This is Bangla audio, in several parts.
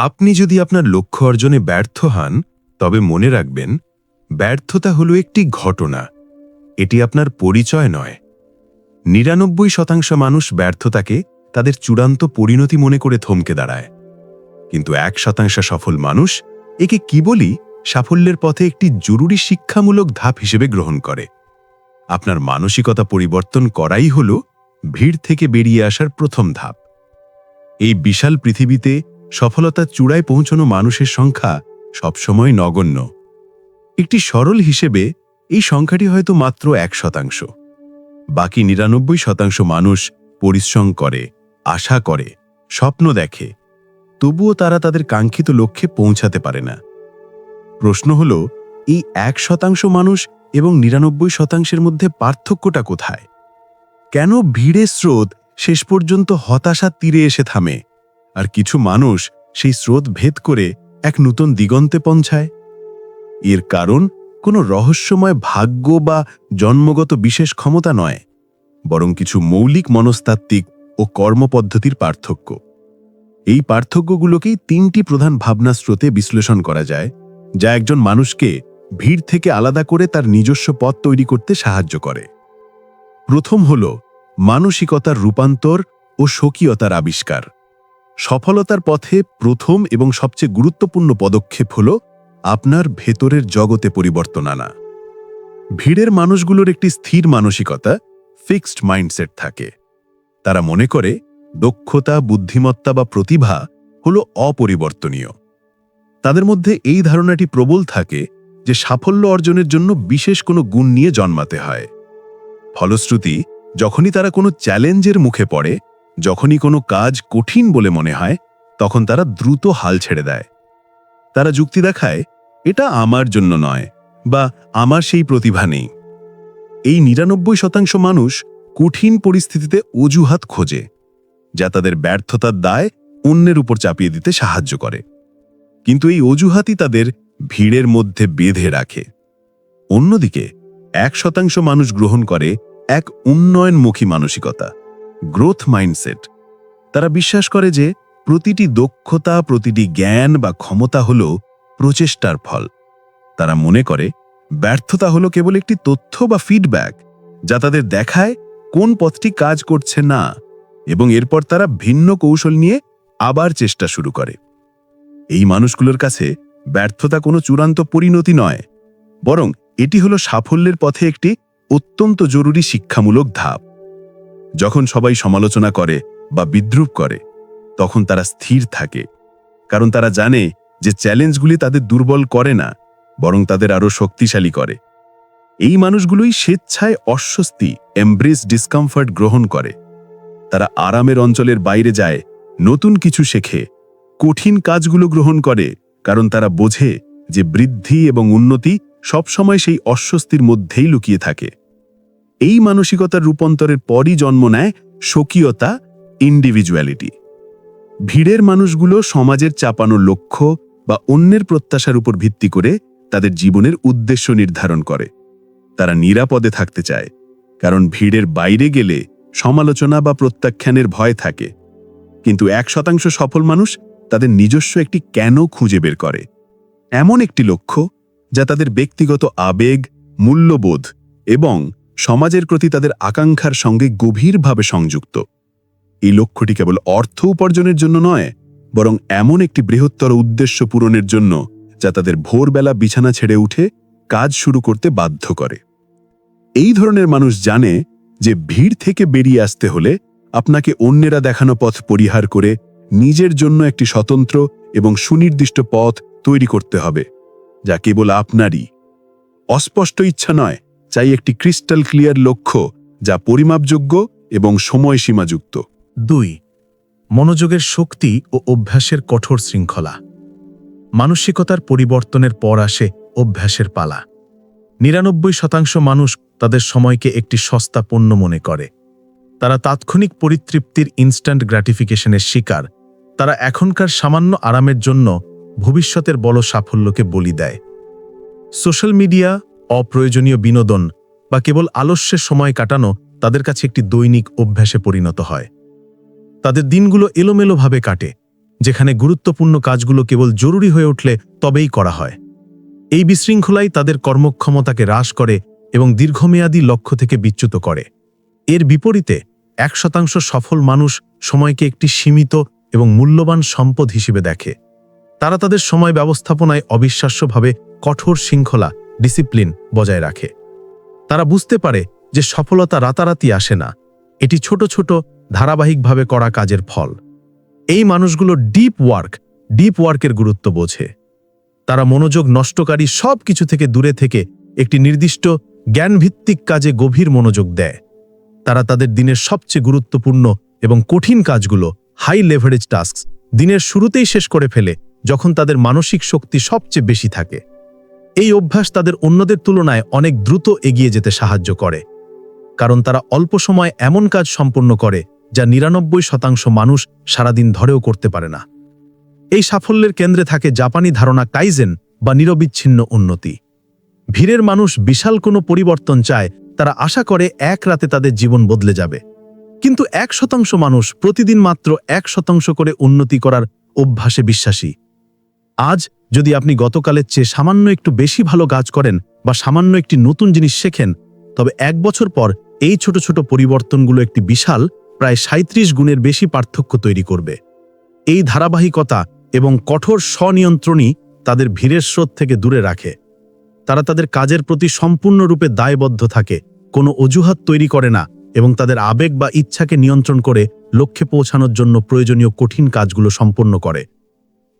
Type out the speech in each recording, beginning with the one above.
আপনি যদি আপনার লক্ষ্য অর্জনে ব্যর্থ হন, তবে মনে রাখবেন, ব্যর্থতা হলো একটি ঘটনা। এটি আপনার পরিচয় নয়। নিরানব্বই শতাংশ মানুষ ব্যর্থতাকে তাদের চূড়ান্ত পরিণতি মনে করে থমকে দাঁড়ায়। কিন্তু এক শতাংশ সফল মানুষ একে কেবলই সাফল্যের পথে একটি জরুরি শিক্ষামূলক ধাপ হিসেবে গ্রহণ করে। আপনার মানসিকতা পরিবর্তন করাই হল ভিড় থেকে বেরিয়ে আসার প্রথম ধাপ। এই বিশাল পৃথিবীতে সফলতার চূড়ায় পৌঁছানো মানুষের সংখ্যা সবসময় নগণ্য। একটি সরল হিসেবে এই সংখ্যাটি হয়তো মাত্র এক শতাংশ। বাকি নিরানব্বই শতাংশ মানুষ পরিশ্রম করে, আশা করে, স্বপ্ন দেখে। তবুও তারা তাদের কাঙ্ক্ষিত লক্ষ্যে পৌঁছাতে পারে না। প্রশ্ন হল, এই এক শতাংশ মানুষ এবং নিরানব্বই শতাংশের মধ্যে পার্থক্যটা কোথায়? কেন ভিড়ের স্রোত শেষ পর্যন্ত হতাশা তীরে এসে থামে? আর কিছু মানুষ সেই স্রোত ভেদ করে এক নতুন দিগন্তে পৌঁছায়। এর কারণ কোনো রহস্যময় ভাগ্য বা জন্মগত বিশেষ ক্ষমতা নয়, বরং কিছু মৌলিক মনস্তাত্ত্বিক ও কর্মপদ্ধতির পার্থক্য। এই পার্থক্যগুলোকেই তিনটি প্রধান ভাবনা স্রোতে বিশ্লেষণ করা যায়, যা একজন মানুষকে ভিড় থেকে আলাদা করে তার নিজস্ব পথ তৈরি করতে সাহায্য করে। প্রথম হল মানসিকতার রূপান্তর ও স্বকীয়তার আবিষ্কার। সফলতার পথে প্রথম এবং সবচেয়ে গুরুত্বপূর্ণ পদক্ষেপ হল আপনার ভেতরের জগতে পরিবর্তন আনা। ভিড়ের মানুষগুলোর একটি স্থির মানসিকতা, ফিক্সড মাইন্ডসেট থাকে। তারা মনে করে দক্ষতা, বুদ্ধিমত্তা বা প্রতিভা হল অপরিবর্তনীয়। তাদের মধ্যে এই ধারণাটি প্রবল থাকে যে সাফল্য অর্জনের জন্য বিশেষ কোনো গুণ নিয়ে জন্মাতে হয়। ফলশ্রুতি, যখনই তারা কোনো চ্যালেঞ্জের মুখে পড়ে যখনই কোনো কাজ কঠিন বলে মনে হয়, তখন তারা দ্রুত হাল ছেড়ে দেয়। তারা যুক্তি দেখায়, এটা আমার জন্য নয়, বা আমার সেই প্রতিভা নেই। এই নিরানব্বই শতাংশ মানুষ কঠিন পরিস্থিতিতে অজুহাত খোঁজে, যা তাদের ব্যর্থতার দায় অন্যের উপর চাপিয়ে দিতে সাহায্য করে। কিন্তু এই অজুহাতই তাদের ভিড়ের মধ্যে বেঁধে রাখে। অন্যদিকে, এক শতাংশ মানুষ গ্রহণ করে এক উন্নয়নমুখী মানসিকতা। গ্রোথ মাইন্ডসেট তারা বিশ্বাস করে যে প্রতিটি দক্ষতা, প্রতিটি জ্ঞান বা ক্ষমতা হল প্রচেষ্টার ফল। তারা মনে করে ব্যর্থতা হলো কেবল একটি তথ্য বা ফিডব্যাক যা তাদের দেখায় কোন পথটি কাজ করছে না এবং এরপর তারা ভিন্ন কৌশল নিয়ে আবার চেষ্টা শুরু করে। এই মানুষগুলোর কাছে ব্যর্থতা কোনো চূড়ান্ত পরিণতি নয়, বরং এটি হলো সাফল্যের পথে একটি অত্যন্ত জরুরি শিক্ষামূলক ধাপ। যখন সবাই সমালোচনা করে বা বিদ্রুপ করে, তখন তারা স্থির থাকে। কারণ তারা জানে যে চ্যালেঞ্জগুলি তাদের দুর্বল করে না, বরং তাদের আরও শক্তিশালী করে। এই মানুষগুলোই স্বেচ্ছায় অস্বস্তি এমব্রেস ডিসকমফর্ট গ্রহণ করে। তারা আরামের অঞ্চলের বাইরে যায়, নতুন কিছু শেখে, কঠিন কাজগুলো গ্রহণ করে, কারণ তারা বোঝে যে বৃদ্ধি এবং উন্নতি সবসময় সেই অস্বস্তির মধ্যেই লুকিয়ে থাকে। এই মানসিকতার রূপান্তরের পরই জন্ম নেয় স্বকীয়তা ইন্ডিভিজুয়ালিটি ভিড়ের মানুষগুলো সমাজের চাপানো লক্ষ্য বা অন্যের প্রত্যাশার উপর ভিত্তি করে তাদের জীবনের উদ্দেশ্য নির্ধারণ করে। তারা নিরাপদে থাকতে চায়, কারণ ভিড়ের বাইরে গেলে সমালোচনা বা প্রত্যাখ্যানের ভয় থাকে। কিন্তু এক শতাংশ সফল মানুষ তাদের নিজস্ব একটি কেন খুঁজে বের করে। এমন একটি লক্ষ্য যা তাদের ব্যক্তিগত আবেগ, মূল্যবোধ এবং সমাজের প্রতি তাদের আকাঙ্ক্ষার সঙ্গে গভীরভাবে সংযুক্ত। এই লক্ষ্যটি কেবল অর্থ উপার্জনের জন্য নয়, বরং এমন একটি বৃহত্তর উদ্দেশ্য পূরণের জন্য যা তাদের ভোরবেলা বিছানা ছেড়ে উঠে কাজ শুরু করতে বাধ্য করে। এই ধরনের মানুষ জানে যে ভিড় থেকে বেরিয়ে আসতে হলে আপনাকে অন্যেরা দেখানো পথ পরিহার করে নিজের জন্য একটি স্বতন্ত্র এবং সুনির্দিষ্ট পথ তৈরি করতে হবে, যা কেবল আপনারই। অস্পষ্ট ইচ্ছা নয় চাই একটি ক্রিস্টাল ক্লিয়ার লক্ষ্য যা পরিমাপযোগ্য এবং সময়সীমাযুক্ত। দুই, মনোযোগের শক্তি ও অভ্যাসের কঠোর শৃঙ্খলা। মানসিকতার পরিবর্তনের পর আসে অভ্যাসের পালা। নিরানব্বই শতাংশ মানুষ তাদের সময়কে একটি সস্তা পণ্য মনে করে। তারা তাৎক্ষণিক পরিতৃপ্তির ইনস্ট্যান্ট গ্র্যাটিফিকেশনের শিকার। তারা এখনকার সামান্য আরামের জন্য ভবিষ্যতের বড় সাফল্যকে বলি দেয়। সোশ্যাল মিডিয়া অপ্রয়োজনীয় বিনোদন বা কেবল আলস্যের সময় কাটানো তাদের কাছে একটি দৈনিক অভ্যাসে পরিণত হয়। তাদের দিনগুলো এলোমেলোভাবে কাটে, যেখানে গুরুত্বপূর্ণ কাজগুলো কেবল জরুরি হয়ে উঠলে তবেই করা হয়। এই বিশৃঙ্খলাই তাদের কর্মক্ষমতাকে হ্রাস করে এবং দীর্ঘমেয়াদী লক্ষ্য থেকে বিচ্যুত করে। এর বিপরীতে, এক শতাংশ সফল মানুষ সময়কে একটি সীমিত এবং মূল্যবান সম্পদ হিসেবে দেখে। তারা তাদের সময় ব্যবস্থাপনায় অবিশ্বাস্যভাবে কঠোর শৃঙ্খলা ডিসিপ্লিন বজায় রাখে। তারা বুঝতে পারে যে সফলতা রাতারাতি আসে না। এটি ছোট ছোট ধারাবাহিকভাবে করা কাজের ফল। এই মানুষগুলো ডিপ ওয়ার্ক, ডিপ ওয়ার্কের গুরুত্ব বোঝে। তারা মনোযোগ নষ্টকারী সব কিছু থেকে দূরে থেকে একটি নির্দিষ্ট জ্ঞানভিত্তিক কাজে গভীর মনোযোগ দেয়। তারা তাদের দিনের সবচেয়ে গুরুত্বপূর্ণ এবং কঠিন কাজগুলো হাই লেভারেজ টাস্ক দিনের শুরুতেই শেষ করে ফেলে যখন তাদের মানসিক শক্তি সবচেয়ে বেশি থাকে। এই অভ্যাস তাদের অন্যদের তুলনায় অনেক দ্রুত এগিয়ে যেতে সাহায্য করে, কারণ তারা অল্প সময় এমন কাজ সম্পন্ন করে যা নিরানব্বই শতাংশ মানুষ সারাদিন ধরেও করতে পারে না। এই সাফল্যের কেন্দ্রে থাকে জাপানি ধারণা কাইজেন বা নিরবিচ্ছিন্ন উন্নতি। ভিড়ের মানুষ বিশাল কোনো পরিবর্তন চায়, তারা আশা করে এক রাতে তাদের জীবন বদলে যাবে। কিন্তু এক শতাংশ মানুষ প্রতিদিন মাত্র এক শতাংশ করে উন্নতি করার অভ্যাসে বিশ্বাসী। আজ যদি আপনি গতকালের চেয়ে সামান্য একটু বেশি ভালো কাজ করেন বা সামান্য একটি নতুন জিনিস শেখেন, তবে এক বছর পর এই ছোট ছোট পরিবর্তনগুলো একটি বিশাল, প্রায় সাঁত্রিশ গুণের বেশি পার্থক্য তৈরি করবে। এই ধারাবাহিকতা এবং কঠোর স্বনিয়ন্ত্রণই তাদের ভিড়ের স্রোত থেকে দূরে রাখে। তারা তাদের কাজের প্রতি সম্পূর্ণরূপে দায়বদ্ধ থাকে, কোনো অজুহাত তৈরি করে না এবং তাদের আবেগ বা ইচ্ছাকে নিয়ন্ত্রণ করে লক্ষ্যে পৌঁছানোর জন্য প্রয়োজনীয় কঠিন কাজগুলো সম্পন্ন করে।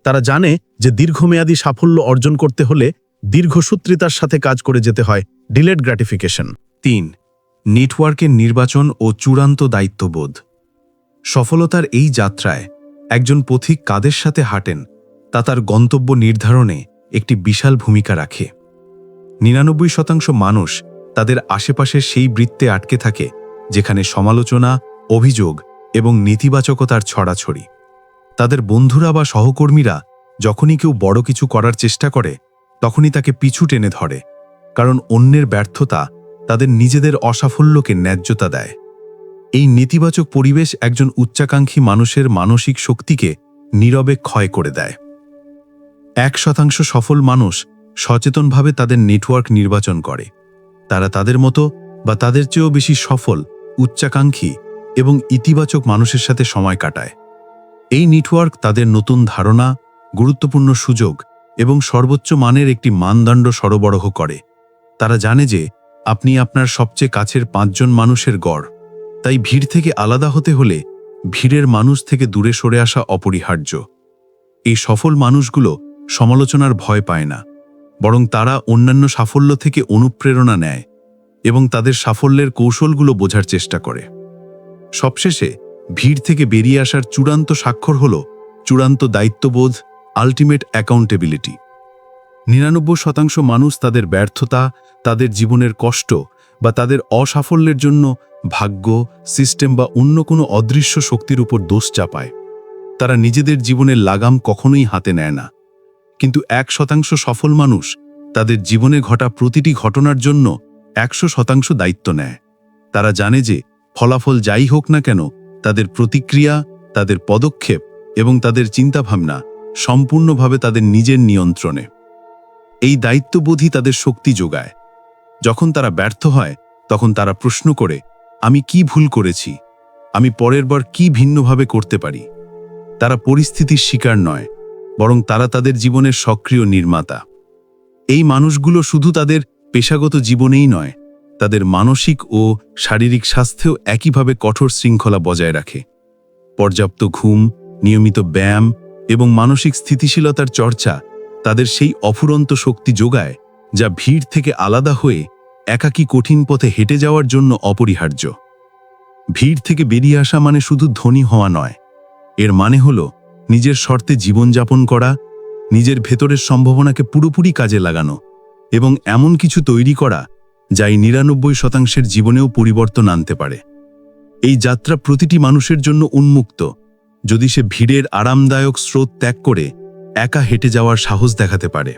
তারা জানে যে দীর্ঘমেয়াদী সাফল্য অর্জন করতে হলে দীর্ঘসূত্রিতার সাথে কাজ করে যেতে হয়। Delayed gratification. তিন, নেটওয়ার্কের নির্বাচন ও চূড়ান্ত দায়িত্ববোধ। সফলতার এই যাত্রায় একজন পথিক কাদের সাথে হাঁটেন তা তার গন্তব্য নির্ধারণে একটি বিশাল ভূমিকা রাখে। নিরানব্বই শতাংশ মানুষ তাদের আশেপাশের সেই বৃত্তে আটকে থাকে যেখানে সমালোচনা, অভিযোগ এবং নেতিবাচকতার ছড়াছড়ি। তাদের বন্ধুরা বা সহকর্মীরা যখনই কেউ বড় কিছু করার চেষ্টা করে, তখনই তাকে পিছু টেনে ধরে, কারণ অন্যের ব্যর্থতা তাদের নিজেদের অসাফল্যকে ন্যায্যতা দেয়। এই নেতিবাচক পরিবেশ একজন উচ্চাকাঙ্ক্ষী মানুষের মানসিক শক্তিকে নীরবে ক্ষয় করে দেয়। এক শতাংশ সফল মানুষ সচেতনভাবে তাদের নেটওয়ার্ক নির্বাচন করে। তারা তাদের মতো বা তাদের চেয়েও বেশি সফল, উচ্চাকাঙ্ক্ষী এবং ইতিবাচক মানুষের সাথে সময় কাটায়। এই নেটওয়ার্ক তাদের নতুন ধারণা, গুরুত্বপূর্ণ সুযোগ এবং সর্বোচ্চ মানের একটি মানদণ্ড সরবরাহ করে। তারা জানে যে আপনি আপনার সবচেয়ে কাছের পাঁচজন মানুষের গড়। তাই ভিড় থেকে আলাদা হতে হলে ভিড়ের মানুষ থেকে দূরে সরে আসা অপরিহার্য। এই সফল মানুষগুলো সমালোচনার ভয় পায় না, বরং তারা অন্যান্য সাফল্য থেকে অনুপ্রেরণা নেয় এবং তাদের সাফল্যের কৌশলগুলো বোঝার চেষ্টা করে। সবশেষে ভিড় থেকে বেরিয়ে আসার চূড়ান্ত স্বাক্ষর হল চূড়ান্ত দায়িত্ববোধ আলটিমেট অ্যাকাউন্টেবিলিটি নিরানব্বই শতাংশ মানুষ তাদের ব্যর্থতা, তাদের জীবনের কষ্ট বা তাদের অসাফল্যের জন্য ভাগ্য সিস্টেম বা অন্য কোনো অদৃশ্য শক্তির উপর দোষ চাপায়। তারা নিজেদের জীবনের লাগাম কখনোই হাতে নেয় না। কিন্তু এক শতাংশ সফল মানুষ তাদের জীবনে ঘটা প্রতিটি ঘটনার জন্য একশো শতাংশ দায়িত্ব নেয়। তারা জানে যে ফলাফল যাই হোক না কেন তাদের প্রতিক্রিয়া, তাদের পদক্ষেপ এবং তাদের চিন্তাভাবনা সম্পূর্ণভাবে তাদের নিজের নিয়ন্ত্রণে। এই দায়িত্ববোধই তাদের শক্তি যোগায়। যখন তারা ব্যর্থ হয়, তখন তারা প্রশ্ন করে, আমি কি ভুল করেছি? আমি পরের বার কি ভিন্নভাবে করতে পারি? তারা পরিস্থিতির শিকার নয়, বরং তারা তাদের জীবনের সক্রিয় নির্মাতা। এই মানুষগুলো শুধু তাদের পেশাগত জীবনেই নয় তাদের মানসিক ও শারীরিক স্বাস্থ্যেও একইভাবে কঠোর শৃঙ্খলা বজায় রাখে। পর্যাপ্ত ঘুম, নিয়মিত ব্যায়াম এবং মানসিক স্থিতিশীলতার চর্চা তাদের সেই অফুরন্ত শক্তি যোগায়, যা ভিড় থেকে আলাদা হয়ে একাকী কঠিন পথে হেঁটে যাওয়ার জন্য অপরিহার্য। ভিড় থেকে বেরিয়ে আসা মানে শুধু ধনী হওয়া নয়। এর মানে হল নিজের শর্তে জীবনযাপন করা, নিজের ভেতরের সম্ভাবনাকে পুরোপুরি কাজে লাগানো এবং এমন কিছু তৈরি করা যাই নিরানব্বই শতাংশের জীবনেও পরিবর্তন আনতে পারে। এই যাত্রা প্রতিটি মানুষের জন্য উন্মুক্ত। যদি সে ভিড়ের আরামদায়ক স্রোত ত্যাগ করে, একা হেঁটে যাওয়ার সাহস দেখাতে পারে।